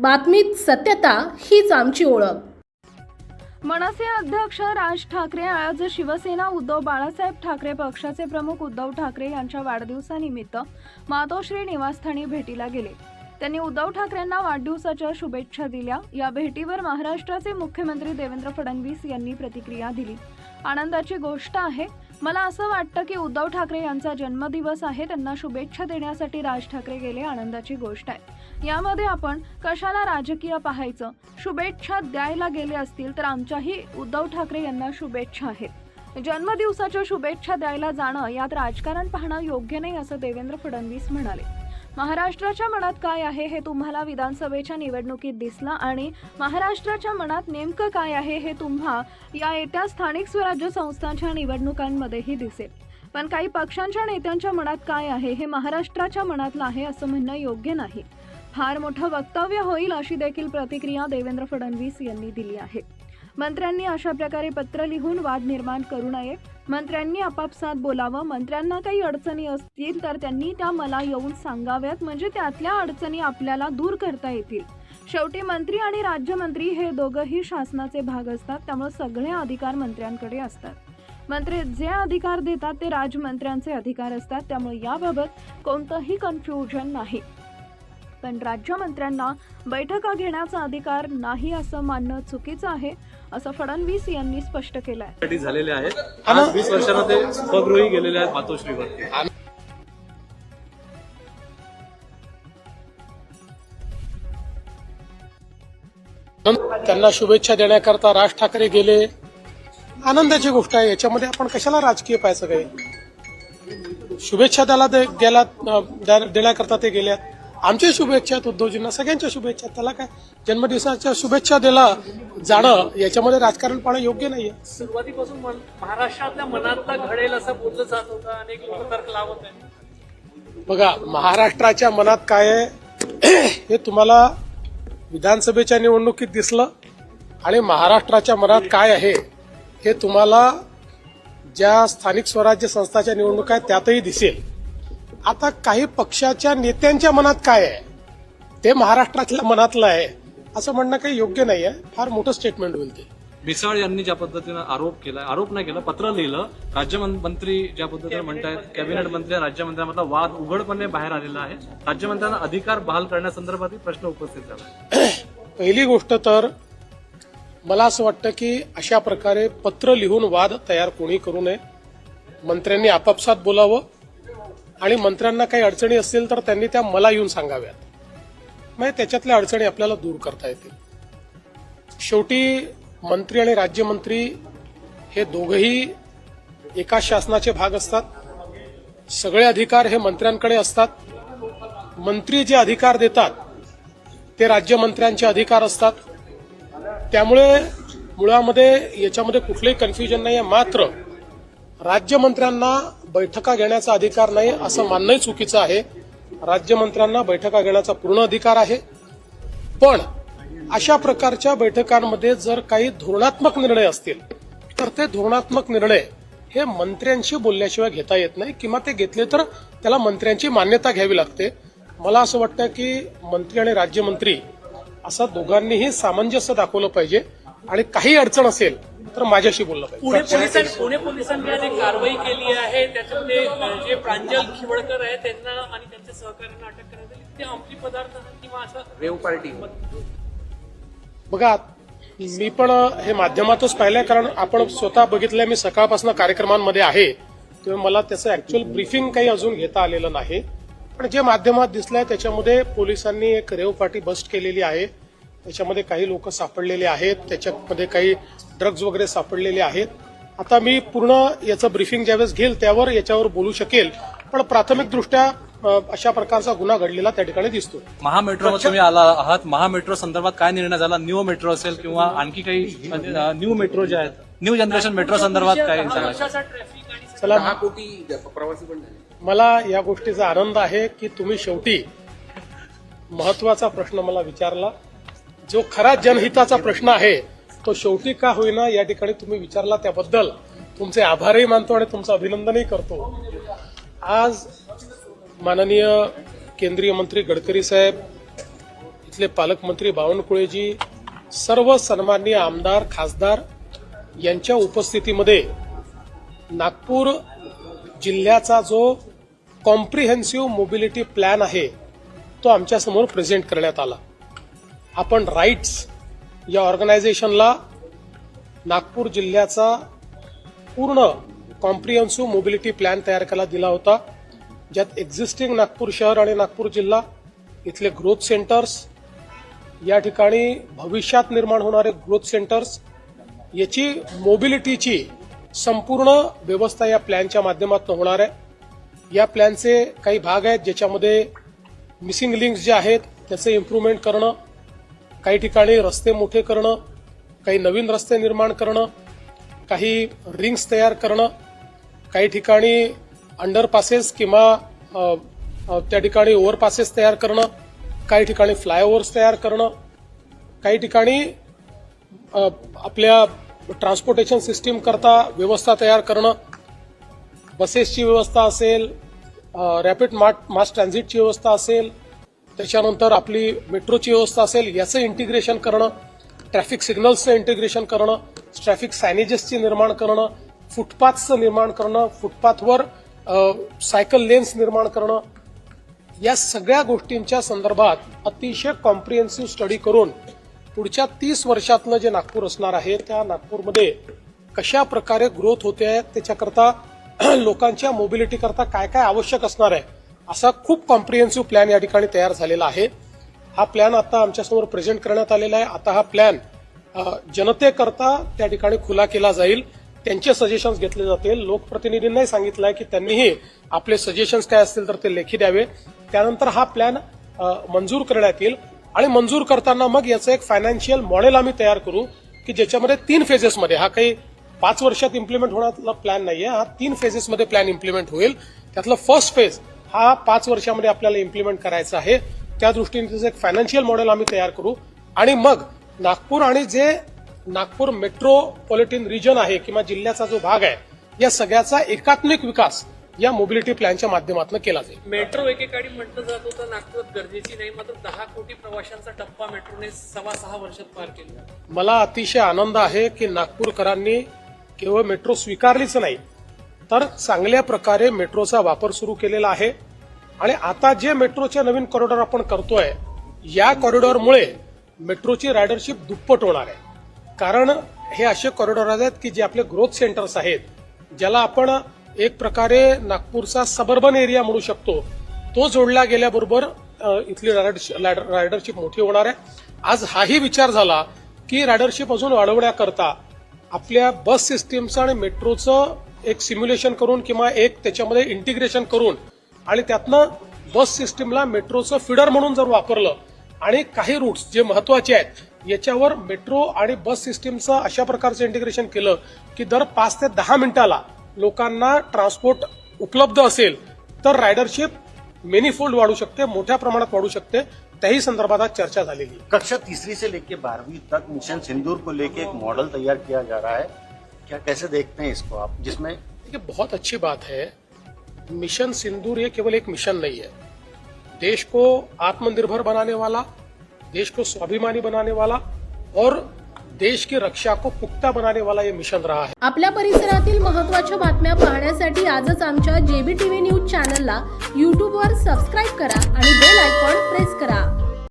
बातमीत सत्यता हीच आमची ओळख. मनसे अध्यक्ष राज ठाकरे आज शिवसेना उद्धव बाळासाहेब ठाकरे पक्षाचे प्रमुख उद्धव ठाकरे यांच्या वाढदिवसानिमित्त मातोश्री निवासस्थानी भेटीला गेले. त्यांनी उद्धव ठाकरेंना वाढदिवसाच्या शुभेच्छा दिल्या. या भेटीवर महाराष्ट्राचे मुख्यमंत्री देवेंद्र फडणवीस यांनी प्रतिक्रिया दिली. आनंदाची गोष्ट आहे मला असं वाटतं की उद्धव ठाकरे यांचा जन्मदिवस आहे त्यांना शुभेच्छा देण्यासाठी राज ठाकरे गेले आनंदाची गोष्ट आहे. यामध्ये आपण कशाला राजकीय पाहायचं? शुभेच्छा द्यायला गेले असतील तर आमच्याही उद्धव ठाकरे यांना शुभेच्छा आहेत. जन्मदिवसाच्या शुभेच्छा द्यायला जाणं यात राजकारण पाहणं योग्य नाही असं देवेंद्र फडणवीस म्हणाले. महाराष्ट्राच्या मनात काय आहे हे तुम्हाला विधानसभेच्या निवडणुकीत दिसलं आणि महाराष्ट्राच्या मनात नेमकं काय आहे हे तुम्हा या येत्या स्थानिक स्वराज्य संस्थांच्या निवडणुकांमध्येही दिसेल. पण काही पक्षांच्या नेत्यांच्या मनात काय आहे हे महाराष्ट्राच्या मनातलं आहे असं म्हणणं योग्य नाही. फार मोठं वक्तव्य होईल अशी देखील प्रतिक्रिया देवेंद्र फडणवीस यांनी दिली आहे. मंत्र्यांनी अशा प्रकारे पत्र लिहून वाद निर्माण करू नये. मंत्र्यांनी आपापसात बोलावं. मंत्र्यांना काही अडचणी असतील तर त्यांनी त्या मला येऊन सांगाव्यात. म्हणजे त्यातल्या अडचणी आपल्याला दूर करता येतील. शेवटी मंत्री आणि राज्यमंत्री हे दोघंही शासनाचे भाग असतात. त्यामुळे सगळे अधिकार मंत्र्यांकडे असतात. मंत्री जे अधिकार देतात ते राजमंत्र्यांचे अधिकार असतात. त्यामुळे याबाबत कोणतंही कन्फ्युजन नाही. पण राज्यमंत्र्यांना बैठका घेण्याचा अधिकार नाही असं मानणं चुकीचं आहे असं फडणवीस यांनी स्पष्ट केलं आहे झालेले आहेत. आज वीस वर्षांना ते स्वगृही गेलेले आहेत मातोश्रीवर. त्यांना शुभेच्छा देण्याकरता राज ठाकरे गेले. आनंदाची गोष्ट आहे याच्यामध्ये आपण कशाला राजकीय पाहायचं काही? शुभेच्छा त्याला ते गेला द्या- देण्याकरता ते गेल्यात आमच्या शुभेच्छा आहेत उद्धवजींना. सगळ्यांच्या शुभेच्छा. त्याला काय? जन्मदिवसाच्या शुभेच्छा दिला जाणं याच्यामध्ये राजकारण पाहणं योग्य नाहीये. सुरुवातीपासून महाराष्ट्रातल्या मनातला घडेल असं बोललं जात होतं. अनेक लोक तर्क लावत आहेत बघा महाराष्ट्राच्या मनात काय आहे? हे तुम्हाला विधानसभेच्या निवडणुकीत दिसलं. आणि महाराष्ट्राच्या मनात काय आहे? हे तुम्हाला ज्या स्थानिक स्वराज्य संस्थाच्या निवडणुका आहेत त्यातही दिसेल. आता काही पक्षाच्या नेत्यांच्या मनात काय आहे? ते महाराष्ट्रातल्या मनातलं आहे. असं म्हणणं काही योग्य नाही आहे फार मोठं स्टेटमेंट होईल ते. मिसाळ यांनी ज्या पद्धतीनं आरोप केला आरोप नाही केला पत्र लिहिलं. राज्यमंत्री ज्या पद्धतीने म्हणतायत कॅबिनेट मंत्री राज्यमंत्र्यांमधला वाद उघडपणे बाहेर आलेला आहे. राज्यमंत्र्यांना अधिकार बहाल करण्यासंदर्भातही प्रश्न उपस्थित झाला पहिली गोष्ट तर मला असं वाटतं की अशा प्रकारे पत्र लिहून वाद तयार कोणी करू नये. मंत्र्यांनी आपापसात बोलावं. आणि मंत्र्यांना काही अडचणी असतील तर त्यांनी त्या मला येऊन सांगाव्यात. म्हणजे त्याच्यातल्या अडचणी आपल्याला दूर करता येतील. शेवटी मंत्री आणि राज्यमंत्री हे दोघही एकाच शासनाचे भाग असतात. सगळे अधिकार हे मंत्र्यांकडे असतात. मंत्री जे अधिकार देतात ते राज्यमंत्र्यांचे अधिकार असतात. त्यामुळे मुळामध्ये याच्यामध्ये कुठलंही कन्फ्युजन नाही आहे मात्र राज्यमंत्र्यांना बैठका घेण्याचा अधिकार नाही असं मानणंही चुकीचं आहे. राज्यमंत्र्यांना बैठका घेण्याचा पूर्ण अधिकार आहे. पण अशा प्रकारच्या बैठकांमध्ये जर काही धोरणात्मक निर्णय असतील तर ते धोरणात्मक निर्णय हे मंत्र्यांशी बोलल्याशिवाय घेता येत नाही. किंवा ते घेतले तर त्याला मंत्र्यांची मान्यता घ्यावी लागते. मला असं वाटतं की मंत्री आणि राज्यमंत्री असं दोघांनीही सामंजस्य दाखवलं पाहिजे. आणि काही अडचण असेल तर माझ्याशी बोललं पुणे पोलिसांनी पुणे पोलिसांनी आज एक कारवाई केली आहे. त्याच्यामध्ये जे प्रांजल खिवडकर आहे त्यांना आणि त्यांच्या सहकार्यांना अटक करण्यात आली. ते अंमली पदार्थ किंवा असं रेव पार्टी. बघा मी पण हे माध्यमातच पाहिलंय कारण आपण स्वतः बघितलंय मी सकाळपासून कार्यक्रमांमध्ये आहे. तेव्हा मला त्याचं ऍक्च्युअल ब्रीफिंग काही अजून घेता आलेलं नाही. पण जे माध्यमात दिसलंय त्याच्यामध्ये पोलिसांनी एक रेव पार्टी बस्ट केलेली आहे. त्याच्यामध्ये काही लोक सापडलेले आहेत त्याच्यामध्ये काही ड्रग्ज वगैरे सापडलेले आहेत. आता मी पूर्ण याचं ब्रीफिंग ज्यावेळेस घेईल त्यावर याच्यावर बोलू शकेल पण प्राथमिकदृष्ट्या अशा प्रकारचा गुन्हा घडलेला त्या ठिकाणी दिसतो महामेट्रोमध्ये तुम्ही आला आहात. महामेट्रो संदर्भात काय निर्णय झाला? न्यू मेट्रो असेल किंवा आणखी काही न्यू मेट्रो जे आहेत न्यू जनरेशन मेट्रो संदर्भात काय चला. कोटी प्रवासी पण झाले. मला या गोष्टीचा आनंद आहे की तुम्ही शेवटी महत्त्वाचा प्रश्न मला विचारला. जो खरा जनहिताचा प्रश्न आहे तो शेवटी का होईना या ठिकाणी तुम्ही विचारला त्याबद्दल. तुमचे आभारही मानतो आणि तुमचं अभिनंदनही करतो. आज माननीय केंद्रीय मंत्री गडकरी साहेब इथले पालकमंत्री बावनकुळेजी सर्व सन्माननीय आमदार खासदार यांच्या उपस्थितीमध्ये नागपूर जिल्ह्याचा जो कॉम्प्रिहेन्सिव्ह मोबिलिटी प्लॅन आहे तो आमच्यासमोर प्रेझेंट करण्यात आला. आपण राईट्स या ऑर्गनायझेशनला नागपूर जिल्ह्याचा पूर्ण कॉम्प्रिहेन्सिव्ह मोबिलिटी प्लॅन तयार करायला दिला होता. ज्यात एक्झिस्टिंग नागपूर शहर आणि नागपूर जिल्हा इथले ग्रोथ सेंटर्स या ठिकाणी भविष्यात निर्माण होणारे ग्रोथ सेंटर्स याची मोबिलिटीची संपूर्ण व्यवस्था या प्लॅनच्या माध्यमातून होणार आहे. या प्लॅनचे काही भाग आहेत ज्याच्यामध्ये मिसिंग लिंक्स जे आहेत त्याचं इम्प्रूव्हमेंट करणं काही ठिकाणी रस्ते मोठे करणं काही नवीन रस्ते निर्माण करणं काही रिंग्स तयार करणं काही ठिकाणी अंडरपासेस किंवा त्या ठिकाणी ओव्हरपासेस तयार करणं काही ठिकाणी फ्लायओव्हर्स तयार करणं काही ठिकाणी आपल्या ट्रान्सपोर्टेशन सिस्टीम करता व्यवस्था तयार करणं बसेसची व्यवस्था असेल रॅपिड मास ट्रान्झिटची व्यवस्था असेल त्याच्यानंतर आपली मेट्रोची व्यवस्था असेल याचं इंटिग्रेशन करणं ट्रॅफिक सिग्नल्सचं इंटिग्रेशन करणं ट्रॅफिक सायनेजेसची निर्माण करणं फुटपाथचं निर्माण करणं फुटपाथवर सायकल लेन्स निर्माण करणं या सगळ्या गोष्टींच्या संदर्भात अतिशय कॉम्प्रिहेन्सिव्ह स्टडी करून पुढच्या तीस वर्षातलं जे नागपूर असणार आहे त्या नागपूरमध्ये कशा प्रकारे ग्रोथ होते आहे त्याच्याकरता लोकांच्या मोबिलिटीकरता काय काय आवश्यक असणार आहे असा खूप कॉम्प्रिहेन्सिव्ह प्लॅन या ठिकाणी तयार झालेला आहे. हा प्लॅन आता आमच्यासमोर प्रेझेंट करण्यात आलेला आहे. आता हा प्लॅन जनतेकरता त्या ठिकाणी खुला केला जाईल. त्यांचे सजेशन्स घेतले जातील. लोकप्रतिनिधींनाही सांगितलं आहे की त्यांनीही आपले सजेशन्स काय असतील तर ते लेखी द्यावे. त्यानंतर हा प्लॅन मंजूर करण्यात येईल. आणि मंजूर करताना मग याचं एक फायनान्शियल मॉडेल आम्ही तयार करू की ज्याच्यामध्ये तीन फेजेसमध्ये हा काही पाच वर्षात इम्प्लिमेंट होण्यातला प्लॅन नाहीये. हा तीन फेजेसमध्ये प्लॅन इम्प्लिमेंट होईल. त्यातलं फर्स्ट फेज हा पाच वर्षामध्ये आपल्याला इम्प्लिमेंट करायचा आहे. त्या दृष्टीने त्याचं एक फायनान्शियल मॉडेल आम्ही तयार करू. आणि मग नागपूर आणि जे नागपूर मेट्रोपॉलिटन रिजन आहे किंवा जिल्ह्याचा जो भाग आहे या सगळ्याचा एकात्मिक विकास या मोबिलिटी प्लॅनच्या माध्यमातून केला जाईल. मेट्रो एकेकाळी म्हटलं जात होतं नागपुरात गरजेची नाही मात्र दहा कोटी प्रवाशांचा टप्पा मेट्रोने सव्वा सहा वर्षात पार केला. मला अतिशय आनंद आहे की नागपूरकरांनी केवळ मेट्रो स्वीकारलीच नाही तर चांगल्या प्रकारे मेट्रोचा वापर सुरू केलेला आहे. आणि आता जे मेट्रोचे नवीन कॉरिडॉर आपण करतोय या कॉरिडॉरमुळे मेट्रोची रायडरशिप दुप्पट होणार आहे. कारण हे असे कॉरिडॉर आहेत की जे आपले ग्रोथ सेंटर्स आहेत ज्याला आपण एक प्रकारे नागपूरचा सबर्बन एरिया म्हणू शकतो. तो जोडला गेल्याबरोबर इथली रायडरशिप मोठी होणार आहे. आज हाही विचार झाला की रायडरशिप अजून वाढवण्याकरता आपल्या बस सिस्टीमचं आणि मेट्रोचं एक सिम्युलेशन करून किंवा एक त्याच्यामध्ये इंटिग्रेशन करून आणि त्यातनं बस सिस्टीमला मेट्रोचं फिडर म्हणून जर वापरलं आणि काही रूट्स जे महत्त्वाचे आहेत याच्यावर मेट्रो आणि बस सिस्टीमचं अशा प्रकारचं इंटिग्रेशन केलं की दर पाच ते दहा मिनिटाला लोकांना ट्रान्सपोर्ट उपलब्ध असेल तर रायडरशिप मेनीफोल्ड वाढू शकते मोठ्या प्रमाणात वाढू शकते. त्याही संदर्भात आज चर्चा झालेली कक्षा तीसरी से लेके बारहवीं तक मिशन सिंदूर को लेके एक मॉडल तैयार किया जा रहा है। क्या कैसे देखते हैं इसको आप? जिसमें देखिए बहुत अच्छी बात है। मिशन सिंदूर ये केवल एक मिशन नहीं है। देश को आत्मनिर्भर बनाने वाला देश को स्वाभिमानी बनाने वाला और देश की रक्षा को पुख्ता बनाने वाला ये मिशन रहा है। आपल्या परिसरातील महत्त्वाच्या बातम्या पाहण्यासाठी आजच आमच्या जेबी टीव्ही न्यूज चॅनलला यूट्यूबवर सबस्क्राईब करा आणि बेल आयकॉन प्रेस करा.